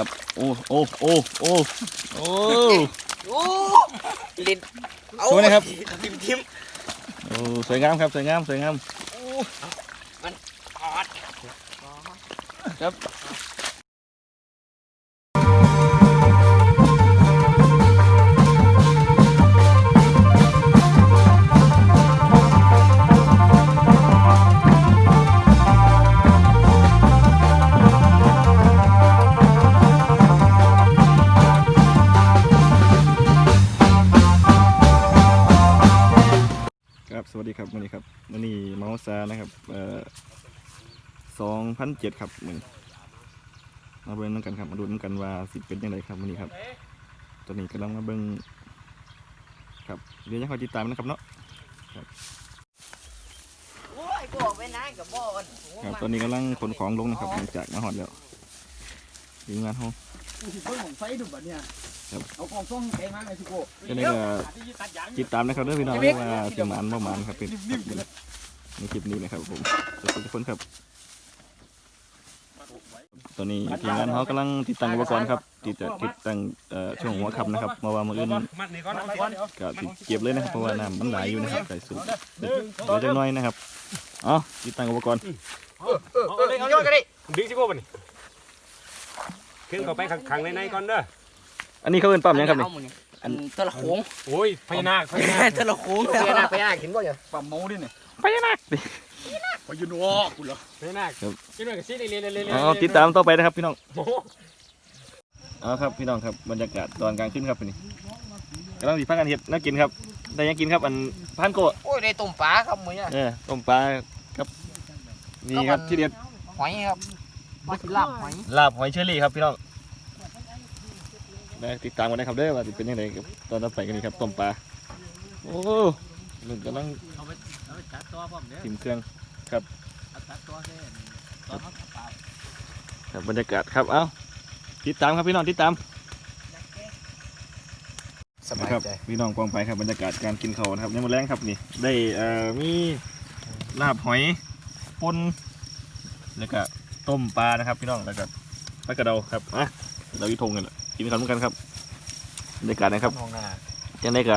ครับ โอ้ โอ้ โอ้ โอ้ โอ้ โอ้ลิ้นเอาสวยนะครับ ทิมทิมโอ้ สวยงามครับ สวยงาม สวยงาม สองพันเจ็ดครับมือมาเบิ้งน้ำกันครับมาดูน้ำกันว่าสิเป็นยังไงครับวันนี้ครับ ตอนนี้กำลังมาเบิ้งครับเดี๋ยวยังคอยติดตามนะครับเนาะโอ้ยบอกไปนะกับบ่อนครับตอนนี้กำลังขนของลงนะครับหลังจากมาหอดแล้วทีมงานห้องกูสิเพิ่งของไฟดูบัดเนี่ยครับเอาของส่งไปมาไงสิโก้ก็นี่ก็ติดตามนะครับเด้วยพี่น้องว่าจะหมานบ่หมานครับเป็นในคลิปนี้นะครับผมขอบคุณทุกคนครับ ตอนนี้ทีมงานเขากำลังติดตั้งอุปกรณ์ครับติดติดตั้งเอ่อช่วงหัวค่ำนะครับมาว่ามืออื่นมัดนี่ก่อนมัดก่อนก็ติดเก็บเลยนะครับเพราะว่าน้ำมันไหลอยู่นะครับใส่สูบเดี๋ยวจะน้อยนะครับอ๋อติดตั้งอุปกรณ์เอาเลยเอาเลยก็ได้ดึงสิพวกมันนี่ขึ้นเข้าไปขังในในก่อนเด้ออันนี้เขาเป็นปั๊มยังครับนี่เอาหมดนี่อันตะละโขงโอ้ยพญานาคพญานาคตะละโขงพญานาคพญานาคเห็นบ่เนี่ยปั๊มเมาดิเนี่ยไปยังนะ ไปอยืนวอกูเหรอพญานาคกินด้วยกับซีเรียนเรียนเรียนเอาติดตามต่อไปนะครับพี่น้องโอ้โหเอาครับพี่น้องครับบรรยากาศตอนกลางคืนครับนี่กำลังสิพักกันเห็ดน่ากินครับได้ยังกินครับอันพันโกะโอ้ยได้ต้มปลาครับมื้อเนี่ยเออต้มปลาครับนี่ครับที่เด็ดหอยครับมาสิลาบหอยลาบหอยเชอรี่ครับพี่น้องได้ติดตามกันนะครับเด้อว่าจะเป็นยังไงกับตอนต่อไปกันนี่ครับต้มปลาโอ้ลุงกำลังเอาไปเอาไปจัดตัวผมเด้อ ทิมเครื่อง เอาจัดตัวเด้อตอนเขาปลาครับบรรยากาศครับเอ้าติดตามครับพี่น้องติดตามสบายนะครับใจพี่น้องกองไปครับบรรยากาศการกินข้าวนะครับในมื้อแรงครับนี่ได้เอ่อมีลาบหอยปนแล้วก็ต้มปลานะครับพี่น้องแล้วก็ปลากระเดาครับอะเราอีทงกันล่ะกินข้าวกันครับบรรยากาศนะครับมองหน้ายังไงก็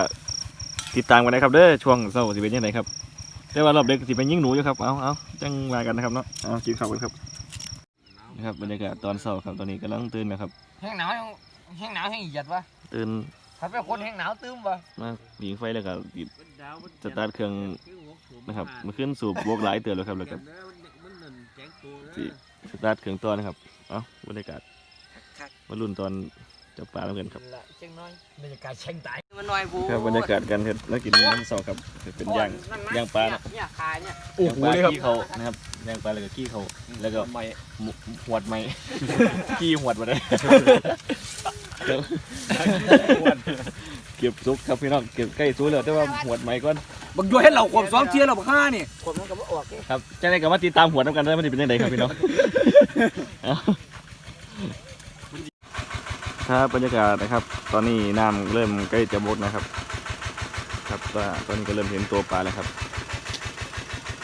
ติดตามกันนะครับเด้อช่วงเช้าสิเป็นยังไงครับ แต่ว่ารอบเด็กสิเป็นยิ่งหนูอยู่ครับ เอาเอาจังมากันนะครับเนาะ เอากินข้าวกันครับนะครับบรรยากาศตอนเช้าครับตอนนี้กำลังตื่นนะครับ แห้งหนาวแห้งหนาวแห้งเหยียดวะตื่นถ้าเป็นคนแห้งหนาวตื้มวะมาหญิงไฟแล้วก็ติดสตาร์ทเครื่องนะครับมันขึ้นสู่บวกหลายเตือนแล้วครับแล้วก็สิสตาร์ทเครื่องตัวนะครับ เอาบรรยากาศมาลุ้นตอน จับปลาแล้วกันครับละจังน้อยบรรยากาศเช่งตายมันน้อยบูครับบรรยากาศการเฮ็ดแล้วกินน้ำเสาครับเป็นย่างย่างปลาเนอะเนี่ยคายเนี่ยโอ้ย่างโหปลาเลยครับขี้เขานะครับย่างปลาแล้วก็ขี้เขาแล้วก็ไม่หมูหวดไหมขี้หวดมาได้เก็บซุกครับพี่น้องเก็บใกล้ซุกแล้วแต่ว่าหวดไหมก่อนบักย้อยให้เราความซ้อมเทียร์เราบักห้านี่คนมันก็บ่ออกเด้ครับจะได้กับว่าติดตามหวดน้ำกันได้มันจะเป็นยังไงครับพี่น้องเอา ครับบรรยากาศนะครับ ตอนนี้น้ำเริ่มใกล้จะหมดนะครับ ครับตอนนี้ก็เริ่มเห็นตัวปลาแล้วครับ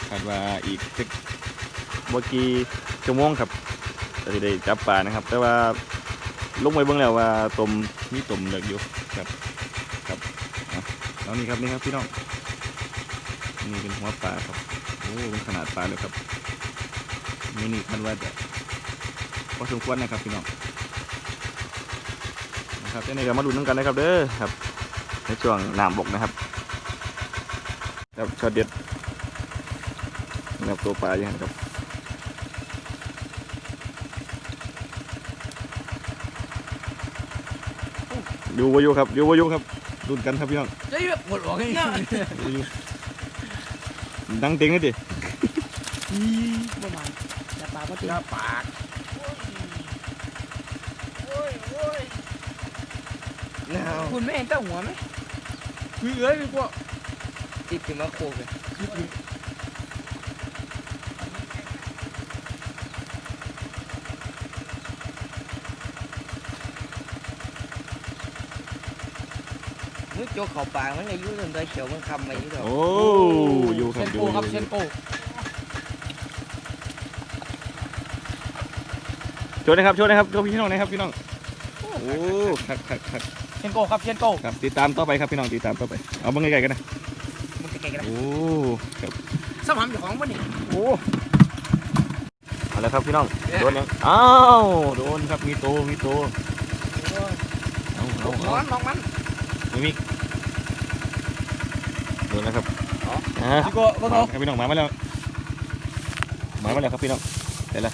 คาดว่าอีกสักบกี่ชั่วโมงครับจะได้จับปลานะครับ แต่ว่าลงไปเบิ่งแล้วว่าตมมีตมเหลืออยู่ครับครับเอาเอานี่ครับนี่ครับพี่น้องนี่เป็นหัวปลาครับโอ้เป็นขนาดปลาเลยครับนี่นี่คาดว่าจะพอสมควรนะครับพี่น้อง ครับเจ้านี่ก็มาดูน้ำกันนะครับเด้อครับในช่วงน้ำบกนะครับครับช็อตเด็ดนะครับตัวปลาอย่างครับอยู่วาอยุครับอยู่วาอยุครับดุนกันครับพี่น้องเฮ้ยหมดหวังไงอยู่วาอยุดังเต็งเลยดิประมาณจัดปลาก็ตีปาก คุณไม่เห็นเต้าหัวไหมคือเอ้ยพวกติดถึงมาโคกเลยมึงโจกเขาปากมันอายุจนตัวเขียวมันคำมาอยู่ดอกโอ้อยู่คเชรับนอยู่โก้ครับอยู่เชนโก้ช่วยนะครับช่วยนะครับช่วยพี่น้องนะครับพี่น้องโอ้คักคักคัก เชนโกครับเชนโกครับติดตามต่อไปครับพี่น้องติดตามต่อไปเอาเบิ่งไกลๆกันนะมึงเก่งๆกันนะโอ้ครับสมหำอยู่ของมันนี่โอ้เอาละครับพี่น้องโดนยังอ้าวโดนครับมีโตมีโตเอาเอาน้เอาองน้องมันไม่มีโดนแล้วครับอ่าพี่โกโกมาโกครับพี่น้องมามาแล้วมามาแล้วครับพี่น้องเดี๋ยวละ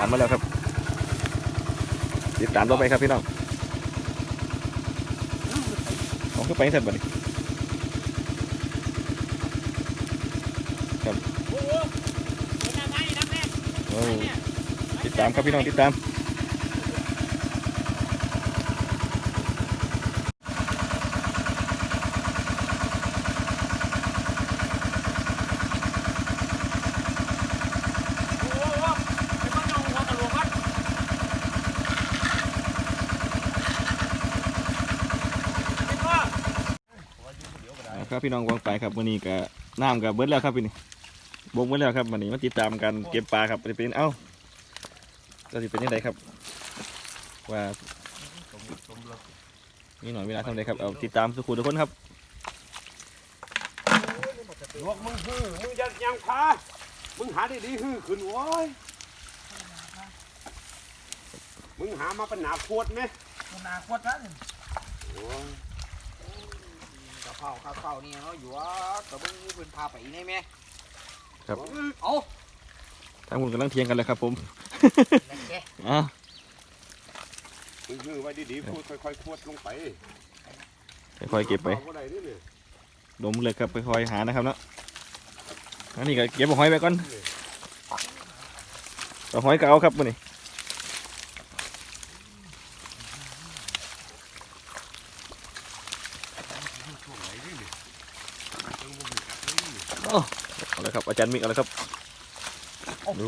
มามาแล้วครับ ติดตามต่อไปครับพี่น้องเอาขึ้นไปให้เสร็จบ่ดิครับโอ้ติดตามครับพี่น้องติดตาม พี่น้องวางไปครับวันนี้ก็น้ำกับเบิดแล้วครับพี่นี่บงเบิดแล้วครับวันนี้มาติดตามการเก็บปลาครับจะเป็นเอ้าจะสิเป็นยังไงครับ ว่ามีหน่อยเวลาทำไรครับเอาติดตามสุขุทุกคนครับลวกมึงฮือมึงจะยังพามึงหาได้ดีฮือขึ้นโว้ยมึงหามาเป็นหนาขวดไหมนาคตนะโอ้ย กระเพราข้าวเปล่านี่เขาอยู่ว่ากระเบื้องเพิ่นพาไปได้ไหมครับเอาทางคุณกำลังเทียงกันเลยครับผมแล้วแกอะมึงฮือไว้ดีๆพูดค่อยๆขวดลงไปค่อยๆเก็บไปอาบ่ได้เด้อเนี่ยดมเลยครับค่อยๆหานะครับเนาะอันนี้ก็เก็บเอาหอยไปก่อนเอาหอยก็เอาครับวันนี้ เอาลยครับอาจารย์มิกเอาลยครับดู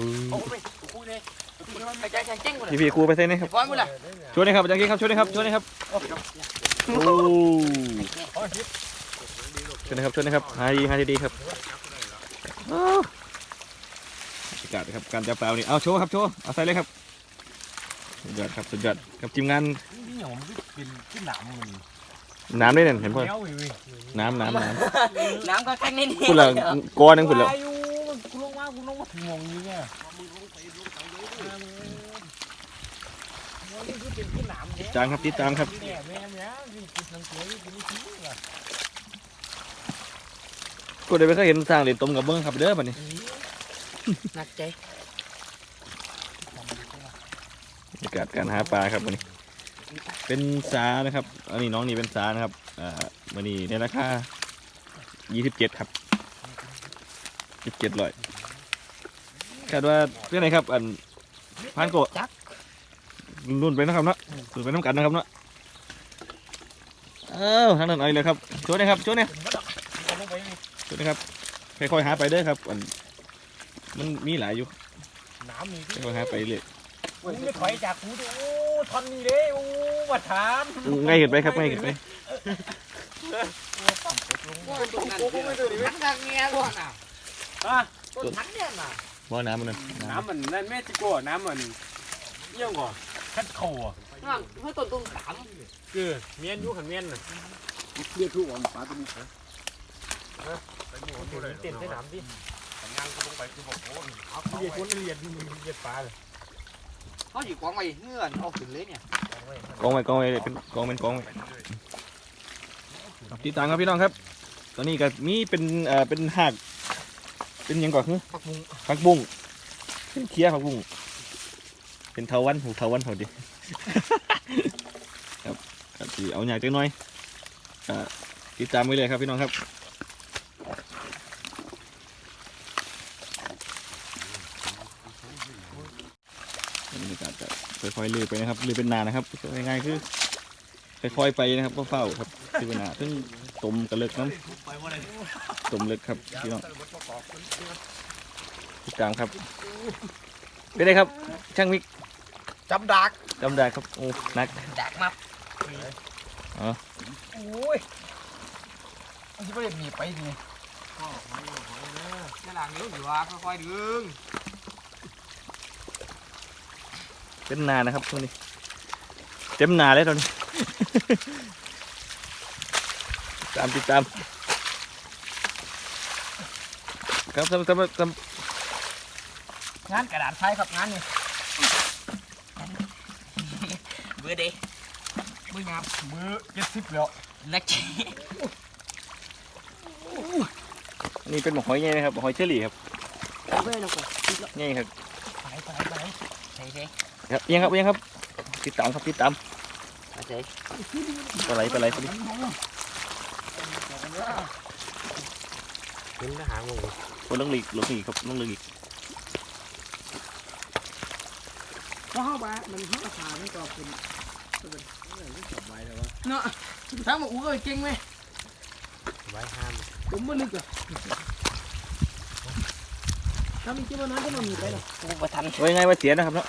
พี่พี่ครูไปเส้นนี่ครับช่วยน่อยครับอาจารย์กิ๊กครับช่วยน่อยครับช่วยน่อยครับโอ้ช่วยน่อยครับช่วยน่อยครับหาดีหาดีครับอาวบรรยากาศนะครับการจับปลานี่เอาโชว์ครับโชว์เอาใส่เลยครับสุดยอดครับสุดยอดกับทีมงานนี่หยมเป็นขึ้นหนามมัน น้ำด้วยเนี่ยเห็นป่ะเนี้ยเว้ยน้ำน้ำน้น้ำก็แค่นี้ำคุณละกอนึงคุณละวายุกูลงมากูลงมาถึงมองอยู่เนี่ยนี่คือเป็นขึ้นหนามเนี่ยจางครับติดตามครับแม่แม่แม่นี่กินน้ำเกลือนี่กินไม่ทิ้งว่ะก็ได้ไปเคยเห็นสร้างเหรียญตมกับเบิ้งครับเด้อบัดนี้หนักใจบรรยากาศการหาปลาครับวันนี้ เป็นสานะครับ อันนี้น้องนี่เป็นสานะครับอ่าวันนี้ในราคา27ครับ27ร้อยคาดว่าเรื่องไหนครับ อันพันโกะรุ่นไปนะครับเนาะรุ่นไปน้ำกันนะครับเนาะเอ้าทางนั้นเอาอีกเลยครับช่วยนะครับช่วยหนะลงไปนี่ช่วยนะครับค่อยๆหาไปเด้อครับ อันมันมีหลายอยู่น้ำนี่ค่อยๆหาไปเรื่อ ยกูไม่ถอยจากกูดิโอ้ทอนนี่เด้โอ้วัดฐานง่ายเห็นไปครับง่ายเห็นไปว่าตรงนั้นนักดักเงี้ยก่อนอะอะต้นทันเนี่ยน่ะบ่อน้ำมันนั่นน้ำมันนั่นแม่จิโก้น้ำมันเยี่ยงก่อนคัดเข่าอะนั่นเพื่อต้นต้นขามคือเมียนอยู่ขันเมียนน่ะเรียกทุกวันปลาตัวนี้เต้นใส่น้ำดิงานกูลงไปคือบอกโอ้ยเอาเรียกคนเรียนมึงเรียกปลาเลย เขาอยู่กองไว้เงื่อนเอาขึ้นเลยเนี่ยกองไว้กองไว้เป็นกองเป็นกองไว้ครับติดตามครับพี่น้องครับ ตอนนี้ก็มีเป็นเอ่อเป็นหากเป็นหยังก่อนคือผักมุงผักบุ้งเป็นเคี้ยผักบุ้งเป็นเทาวันหูเทาวันเขาดิ ครับก็สิเอาอย่างจังน้อยก็ติดตามไว้เลยครับพี่น้องครับบรรยากาศจะ ค่อยๆลือไปนะครับลือเป็นนานะครับง่ายๆคือค่อยๆไปนะครับเฝ้าๆครับคือเป็นนาซึ่งตมกระเลิกน้ำตมเลิกครับพี่น้องติดตามครับเป็นไงครับ ช่างมิกจับดักจำได้ครับโอ้นักดักมาโอ้ยมันจะไม่ได้หนีไปนี่จะหลังเลี้ยวอยู่ว่าค่อยๆดึง เต็มนานะครับตรงนี้ เต็มนาเลยตอนนี้ ตามติดตาม ครับทำทำทำงานกระดาษทรายครับงานนี่เบื่อเด้มืองามมือเจ็ดสิบแล้วนักชีนี่เป็นหมกหอยใหญ่นะครับหมกหอยเชอรี่ครับเอาไว้แล้วก็ติดแล้วใหญ่ครับไปไปไปใช่ใช่ ครับยังครับยังครับ ติดตามครับติดตามใช่ปลาไหลปลาไหลปลาไหลเห็นทหารงงคนต้องหลีกหลงหลีกครับต้องหลีกก็เข้าไปมันเข้าขาไม่ตอบคุณเนาะถามว่าอู้ก็เก่งไหมไว้ห้ามผมไม่ลึกอะ ถ้ามีเจ้านั้นก็มันมีไปหรอกกูประทันไว้ไงว่าเสียนะครับเนาะ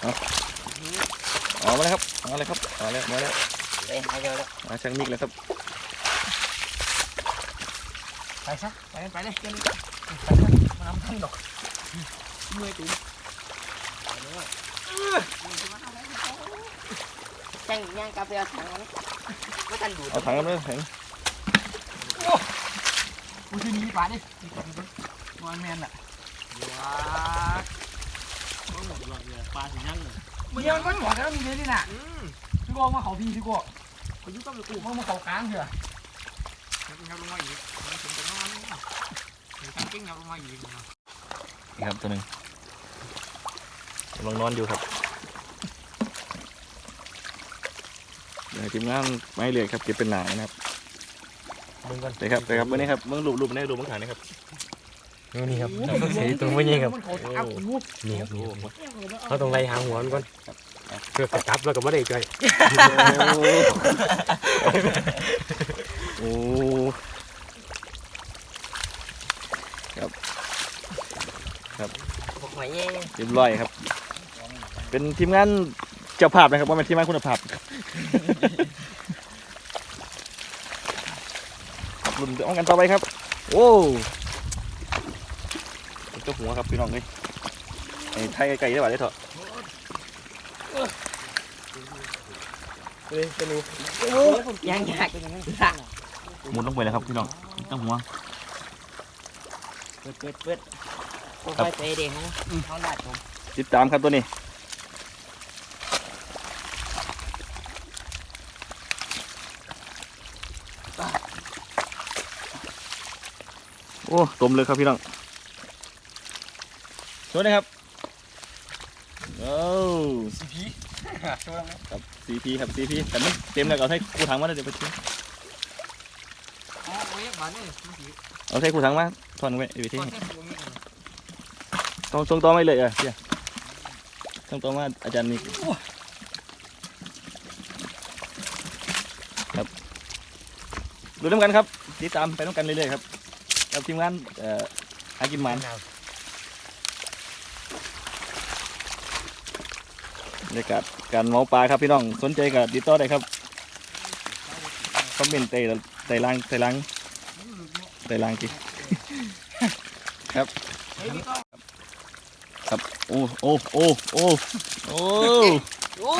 เอาเอามาเลยครับเอาเลยครับเอาเลยมาแล้วเลยหายเดียวแล้วมาช่างมิกแล้วครับไปซะไปไปเลยเจ้านี่มาทำทั้งดอกเมื่อยตุ้มจังย่างกาแฟเอาถังมันไม่ทันดูดเอาถังกันเลยถัง กูจะหนีป่าดิมีคนคนวันแมนอะว้ามันหมดหลอดเลยปลาถึงยังเลยมันยังมันหมดแล้วมีเลยนี่น่ะพี่โก้มาเขาพี่พี่โก้เขายุ่งกับกูมามาเขากลางเถอะครับลงมาอีกมันถึงจะนอนจริงๆครับลงมาอีกนี่ครับตัวหนึ่งกำลังนอนอยู่ครับเดี๋ยวทีมงานไม่เหลือครับเก็บเป็นหนานะครับ มึงก่อนเดี๋ยวครับเดี๋ยวครับวันนี้ครับเมื่อรูปรูปนี้รูปเมื่อขางนะครับนี่ครับเสียตัวไม่ใช่ครับมันเขาเอากูนี่ครับนี่เขาต้องไล่หาหัวมันก่อนเพื่อกระจับแล้วก็ไม่ได้ใจโอ้พวกหอยเย่เรียบร้อยครับ เป็นทีมงานเจ้าภาพนะครับว่าเป็นทีมงานคุณภาพ รุ่นจะเอากันต่อไปครับ โอ้เจ้าหัวครับพี่น้องเลยไอ้ไทยไก่ได้ป่ะได้เถอะเลยจะรู้ย่างยากหมุนลงไปเลยครับพี่น้องเจ้าหัวเปิดเปิดเปิดพวกไฟเตะเด้งเขาลาดผมติดตามครับตัวนี้ อ้ต้มเลยครับพี่น้องสวัสดีครับโอ้ซีพีช่วยไหมครับซีพีครับซีพีแต่มันเต็มแล้วเอาใส่กูถังมาเลยเดี๋ยวไปทิ้งอ๋อโอ้ยบ้านนี่มันสีเอาใส่กูถังมาทอนไว้เดี๋ยวไปทิ้งก้อนแค่ตรงนี้ต้องส่งต่อไม่เลยอะเพี่ยส่งต่อมาอาจารย์มีครับดูน้ำกันครับติดตามไปน้ำกันเรื่อยๆครับ กับทีมงานเอ่อหากินหมันบรรยากาศการเมาปลาครับพี่น้องสนใจกับติดต่อได้ครับคอมเมนต์ใต้ใต้ล่างใต้ล่างใต้ล่างจีครับ ครับโอ้โอ้โอ้โอ้โอ้โอ้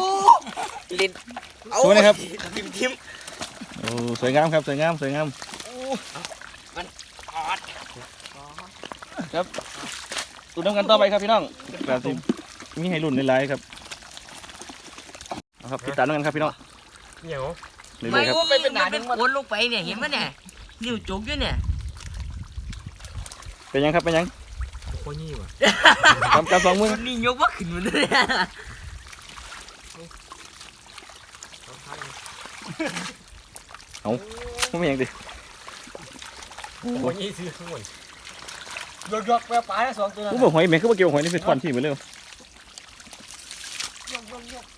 ลิ้นสวยนะครับทิมทิมโอ้สวยงามครับสวยงามสวยงาม ออด ตุนน้ำกันต่อไปครับพี่น้องแบบสิมีให้รุ่นในไลน์ครับเอาครับติดตามน้ำกันครับพี่น้องเหนียวเรื่ไม่อยๆครับว่ามันเป็นโคนลงไปเนี่ยเห็นไหมเนี่ยนิ้วจุกอยู่เนี่ยเป็นยังครับเป็นยังโคยี่ว่ะกำกำสองมือนี่ยกว่าขึ้นมันเลยไม่เป็นยังดิโคยี่ซื้อข้างบน ยกยกไปปลาสองตัวกูบอกหอยแม่เขาบอกเกี่ยวหอยนี่เป็นควันที่เหมือนเร็ว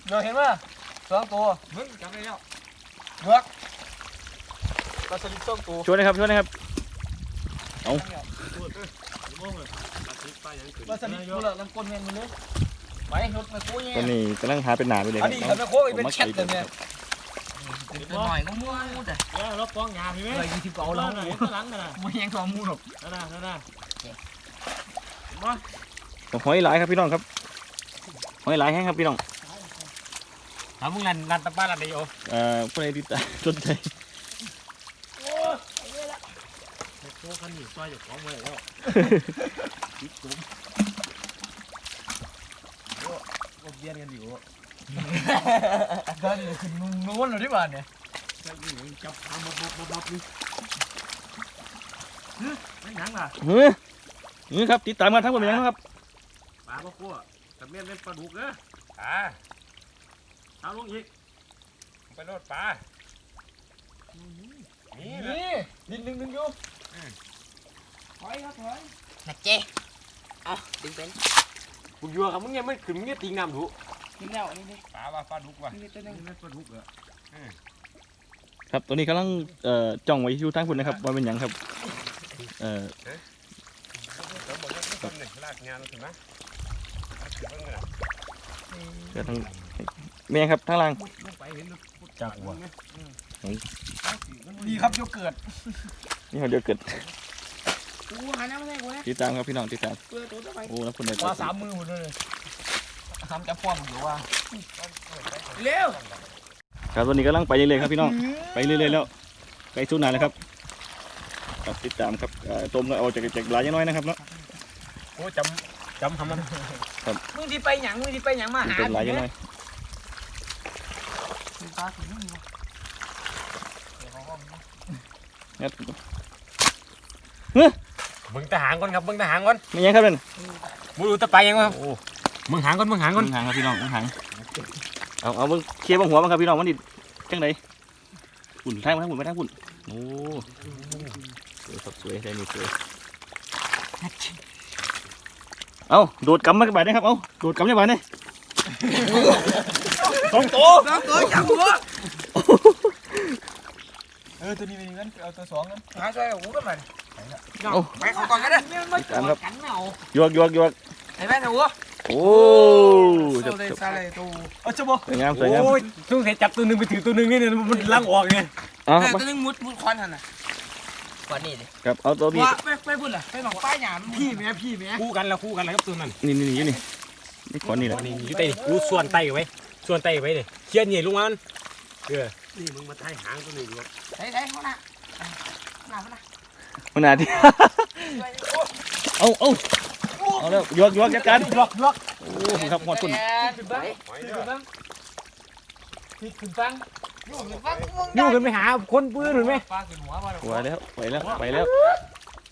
เดี๋ยวเห็นไหมสองตัวมึงจับได้แล้วเบือกปลาสลิดสองตัวช่วยนะครับช่วยนะครับปลาสลิดตัวละลำก้นแมนมันเลยไปรถมาโค้ยตอนนี้กำลังหาเป็นหนาไปเลยคอัรันบนี้ทำให้โค้ยเป็นแชทเลยเนี่ยตัวหน่อยก็มูแต่แล้วรถป้องยามีไหมเลยยี่สิบเก้าแล้วหลังกันนะไม่ยังสองมูหรอกนั่นน่ะนั่นน่ะไป หอยหลายครับพี่น้องครับหอยหลายแห้งครับพี่น้องถามมึงรันรันตะบ้านรันได้โอเอ่อผู้ใดติดตามสนใจโอ้คันนี้ซอยจากของไว้แล้วเบียนกันอยู่เดินขึ้นนู้นเลยที่บ้านเนี่ยจับทำบับบับบับนี่ไม่ยังล่ะเฮ้ย นี่ครับติดตามกันทั้งหมดเป็นยังครับปลาบ่คั่วแต่เมียนเป็นปลาดุกเด้ออ่าเอาลงอีกไปโลดปลานี่แหละนี่นิดนึงนึงอยู่นักเจ๊เอาดึงเป็นมึงยัวครับมึงเนี่ยมันขึ้นมึงเนี่ยติงน้ำถูกินแล้วนี่นี่ปลาว่าปลาดุกว่ะนี่ตัวนึงนี่ปลาดุกเหรอครับตัวนี้กำลังเอ่อจ้องไว้อยู่ทางคุณนะครับว่าเป็นหยังครับเอ่อเรา บอกว่าต้นเนี่ยลากงานเราถึงไหมลากขึ้นเบิ่งเลยนะเดี๋ยวทางแม่ครับทางล่างลงไปเห็นลูกจากหัวดีครับโยเกิร์ตนี่เขาเดี๋ยวเกิดกูหันหน้ามาใส่กูนะติดตามครับพี่น้องติดตามเพื่อตัวต่อไปโอ้แล้วคนใดว่าสามมือหมดเลยทำจะพ่วงอยู่ว่าเร็วครับตัวนี้กำลังไปเรื่อยๆครับพี่น้องไปเรื่อยๆแล้วใกล้สู้นานแล้วครับครับติดตามครับเอ่อต้มแล้วเอาจากจากหลายยังน้อยนะครับเนาะ โอ้จำจำทำมันมึงที่ไปหยังมึงที่ไปหยังมาหาเป็นหลายยังน้อยปลาถึงนี่งัดเบิ่งทหารก่อนครับเบิ่งทหารก่อนไม่ยังครับนั่นมึงดูตะไปยังวะโอ้มึงหางก่อนมึงหางก่อนมึงหางครับพี่น้องมึงหางเอาเอาเบิ่งเคลียร์เบังหัวมันครับพี่น้องมันดิจังไดหุ่นทางมาทางหุ่นมาทางหุ่นโอ้สวยครับสวยได้นี่สวย เอาโดดกำมาไปนะครับ เอาโดดกำยังไงเนี่ยตรงโตน้ำตัวจับหัวเออตัวนี้เป็นเงินเอาตัวสองกันหาช่วยหูกันไปโอ้ไปเขาก่อนกันนะติดตามครับกันเอายวกยวกยวกไอ้แม่หัวโอ้จเจ้าบเลยจบซาเลยตัวเออจะบอกสวยงามสวยงามโอ้ยช่วงเสร็จจับตัวหนึ่งไปถือตัวหนึ่งนี่เนี่ยมันลังออกไงเอาแต่ครับตัวนึงมุดมุดควันหันน่ะ กว่านี้ดิครับเอาตัวนี้ว่าไปไปบุญล่ะไปหมักป้ายหยามพี่แม่พี่แม่คู่กันแล้วคู่กันแล้วครับตัวนั้นนี่นี่นี่นี่นี่ขอนี่แหละนี่อยู่ใต้กูส่วนไตไว้ส่วนไตไว้เนี่ยเชียนเหนี่ยลุงมันเออนี่มึงมาไทยหางตัวนี้ดูใส่ใส่เขาหน้าหน้าเขาหน้ามันหนาที่เอาเอาเอาแล้วยวกยวกจัดการล็อกล็อกโอ้ครับหมดคุณขึ้นบ้างหอยขึ้เด้อนบ้างขึ้นบ้างอ ยู่ขึ้นบ้างยู่กันไปหาคนปืนหรือไม่ปลาขึ้นหัวมาไปแล้วไปแล้วไปแล้ว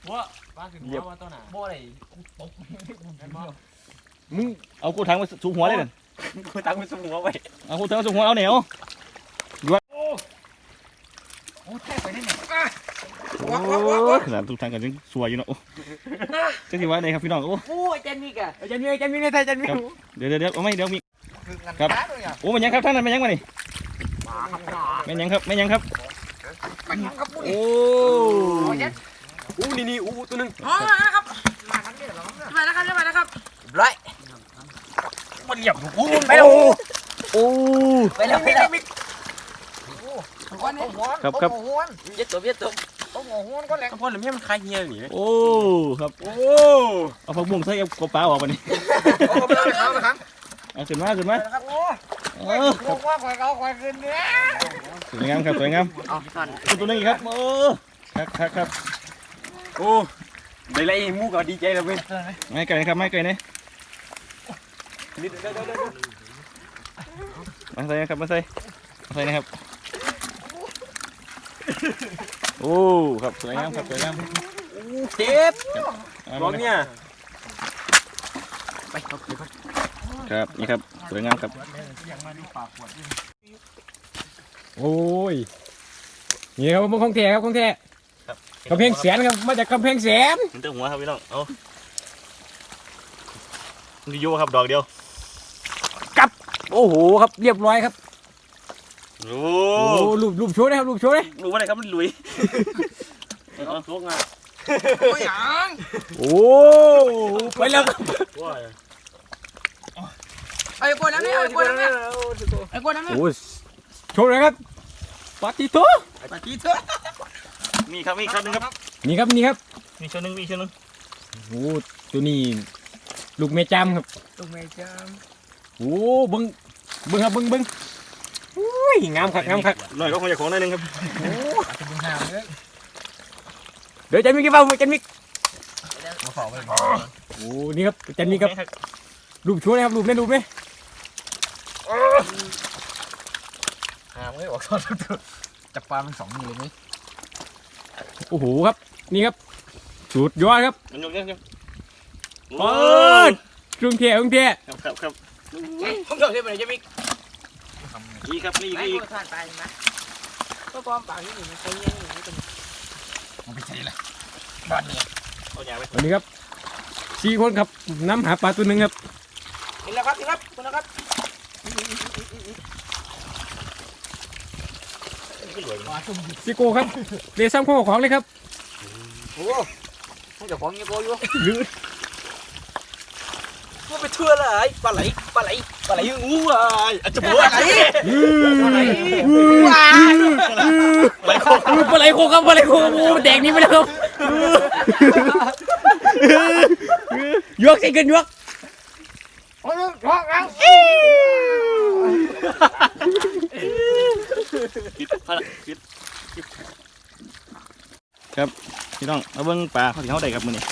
หัวปลาขึ้นหัวมาตัวหนาบ่ได้กูตบกันบ่มึงเอากูถังมาสูงหัวเลยนั่นกูตั้งมันสมหัวไว้เอากูถังมาสูงหัวเอาเหนียวโอ้แทกไปนี่เนี่ยโอ้ขนาดสูงถังกันยังสวยอยู่เนาะโอ้จังสิว่าไหนครับพี่น้องโอ้กูเจนนี่กะอาจารย์มีอาจารย์มีในไทยอาจารย์มีเดี๋ยวเดี๋ยวเดี๋ยวเอาไม่เดี๋ยวมีครับโอ้มันยังครับท่านนั้นมันยังมานี่ แม่นยังครับแม่นยังครับมันยังกับปุ้ยโอ้อู้นี่นี่อู้ตัวนึงอ๋อนะครับมาครับเนี่ยเหรอมานะครับมานะครับร้อยมันเหยียบกูไปแล้วโอ้ไปแล้วไปแล้ววันนี้ครับครับเย็ดตัวเย็ดตัวต้องหัวหัวก็แรงพ่อหรือไม่มันคลายเหี้ยหนิโอ้ครับโอ้เอาผักบุ้งใส่กับกระเป๋าออกมานี่โอ้ไม่ต้องนะครับนะครับเอาขึ้นมาขึ้นมานะครั บโอ้เออลงว่าควายเขาควายขึ้นเนี่ยสวยงามครับสวยงามเอาก่อนขึ้นตัวนึงอีกครับโอ้ครับครับครับโอ้ได้ไรมูก็ดีใจแล้วเว้ยไม่ไกลนะครับไม่ไกลนะนิดเดียวเดียวเดียวมาใส่นะครับมาใส่มาใส่นะครับโอ้ครับสวยงามครับสวยงามเจ็บเอาร้อมางเนี่ยไปเอาไปครับนี่ครับ สวยงามครับ โอ้ย นี่ครับมันของแท้ครับของแท้กำแพงแสนครับ มาจากกำแพงแสนมันเต้าหัวครับพี่น้องเอาดีโยครับดอกเดียวโอ้โหครับเรียบร้อยครับโอ้โอ้รูปรูปโชว์นะครับรูปโชว์เลยรู้ว่าอะไรครับมันลุยเอาลงอะโอ้ยยังโอ้ไปแล้วครับ ไอ้กวนน้ำเนี่ยไอ้กวนน้ำเนี่ยไอ้กวนน้ำเนี่ยโอ้โชว์เลยครับปาติโตปฏิเถอะมีครับมีครับหนึงครับนี่ครับนี่ครับ มีเชือกหนึงมีเชือกหนึงโอ้ตัวนี้ลูกเมจามครับตรงไหนจ้าโอ้เบิ้งเบิ้งครับเบิ้งเบิ้งอุ้ยงามคักงามคักหน่อยก็คงจะของได้นึงครับอาจจะเป็นหางเลยเดี๋ยวจันมิกกี่เฝ้าจันมิกมาเฝ้าไปโอ้นี่ครับจันมิกครับรูปช่วยนะครับรูปเล่นรูปไหม หางเลย ออกทอดจับปลามันสองมือเลยไหมโอ้โหครับ นี่ครับสุดยอดครับมันยกยังยังเปิดกรุงเทพกรุงเทพครับครับครับผมจะเรียกไปไหนจะมิกนี่ครับนี่ไม่อีกก็ทานไปนะก็ปลอมปากนี่มันใช้เงี้ยนี่มันมันไปใช่ละบ้านเนี่ยเอาอย่างไปวันนี้ครับสี่คนครับน้ำหาปลาตัวหนึ่งครับนี่แหละครับนี่ครับคุณนะครับปลาชุ่ม ซิโก้ครับเรซัมข้อของเลยครับโอ้ผมจะฟ้องยี่โกอยู่ลืดว่าไปเชื่อเลยปลาไหลปลาไหลปลาไหลงูอะอาจจะบัวอะไรปลาไหลว้าปลาไหลโคกปลาไหลโคกครับปลาไหลโคกโอ้แดงนี่ไปแล้วครับยวกใส่กันยวกโอ้ยท้องแล้ว ปิดพะปิดครับพี่น้องมาเบิ่งปลาเขาถึงเขาได้ครับมือนี้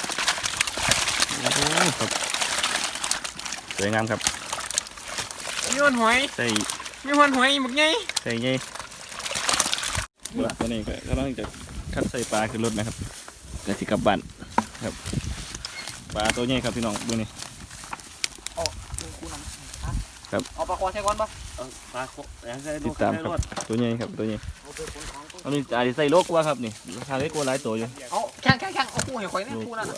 โอ้โหครับสวยงามครับมีหอนหอยใส่มีหอนหอยหมึกไงใส่ไงตัวนี้ก็กำลังจะคัดใส่ปลาขึ้นรถนะครับกะสิกลับบ้านครับปลาตัวใหญ่ครับพี่น้องดูนี่เอาปลาคอใส่ก่อนปะ ปลาโคติดตามครับตัวใหญ่ครับตัวใหญ่อันนี้อาจจะใส่โลกว่าครับนี่ราคาเล็กกว่าหลายตัวอยู่เอาแข่งแข่งแข่งเอาคู่ให้ข่อยนี่โลกคู่กนั่ว่าน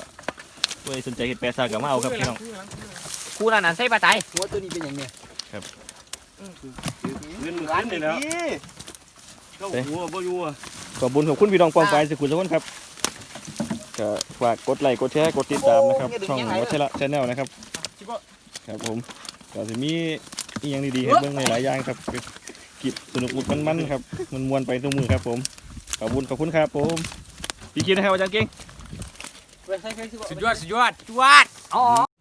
เว้ยสนใจเห็ดแปรซากับมาเอาครับพี่น้องคู่นั่นน่ะใส่ปลาไตหัวตัวนี้เป็นอย่างเนี้ยเงินร้านนี่แล้วก็หัวบ่อยู่ขอบคุณขอบคุณพี่น้องปองไปสุขุมสุขคนครับก็ฝากกดไลค์กดแชร์กดติดตามนะครับช่องวัชระชาแนลนะครับครับผมก็จะมี อีกอย่างดีๆให้เบิ่งในหลายอย่างครับกิจสนุกมุกมันๆครับมันมวนๆไปตัวมือครับ ผมขอบคุณขอบคุณครับผมพี่คิดนะครับอาจารย์เก่งใส่ใส่สุดยอดสุดยอดจวดอ๋อ